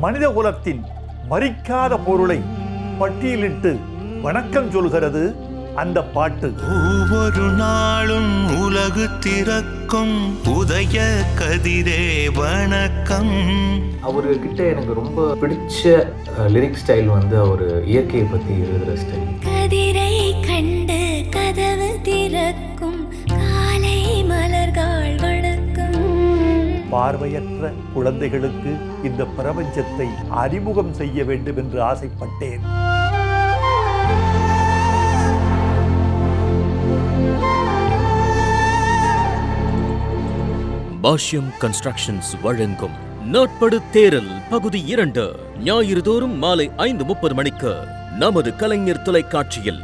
மனித குலத்தின் மறிக்காத பொருளை பட்டியலிட்டு வணக்கம் சொல்கிறது அந்த பாட்டு. ஒவ்வொரு நாளும் உலகு திறக்கும் உதய கதிரே வணக்கம். அவர்கிட்ட எனக்கு ரொம்ப பிடிச்ச லிரிக் ஸ்டைல் வந்து அவர் இயற்கையை பற்றி எழுதுகிற ஸ்டைல் கதிரை கண்டு கதவு திறக்கும் பார்வையற்ற குழந்தைகளுக்கு இந்த பிரபஞ்சத்தை அறிமுகம் செய்ய வேண்டும் என்று ஆசைப்பட்டேன். பாஷ்யம் கன்ஸ்ட்ரக்ஷன்ஸ் வழங்கும் நாட்படு தேரல் பகுதி இரண்டு ஞாயிறு தோறும் மாலை ஐந்து முப்பது மணிக்கு நமது கலைஞர் தொலைக்காட்சியில்